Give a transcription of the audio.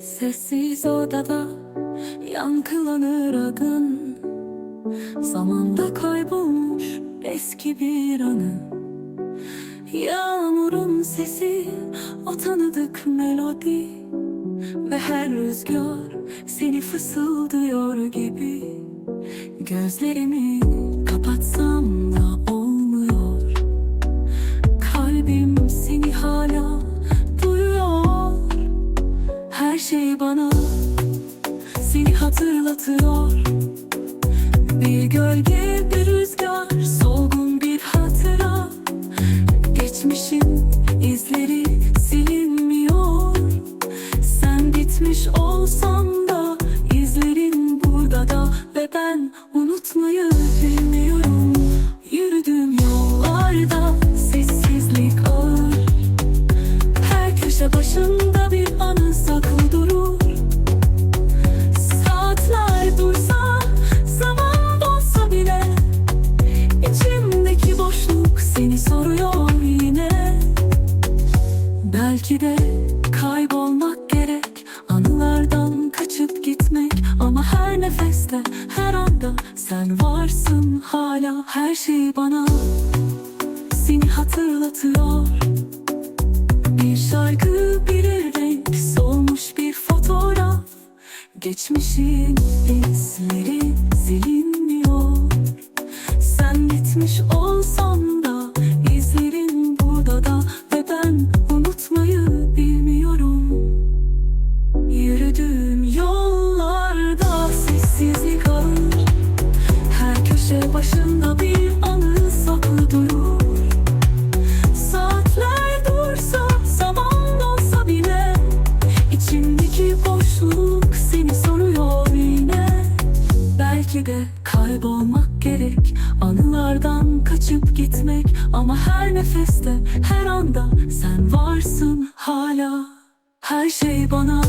Sessiz odada yankılanır adın Zamanda kaybolmuş eski bir anı. Yağmurun sesi o tanıdık melodi. Ve her rüzgar seni fısıldıyor gibi. Gözlerimi şey bana. Seni hatırlatıyor. Bir gölge, bir rüzgar, solgun bir hatıra. Geçmişin izleri silinmiyor. Sen bitmiş olsan da izlerin burada da Belki de kaybolmak gerek. Anılardan kaçıp gitmek. Ama her nefeste, her anda Sen varsın. Hala Her şey bana Seni hatırlatıyor. Bir şarkı, bir renk Solmuş bir fotoğraf. Geçmişin izleri gitmek Ama her nefeste, her anda Sen varsın hala. Her şey bana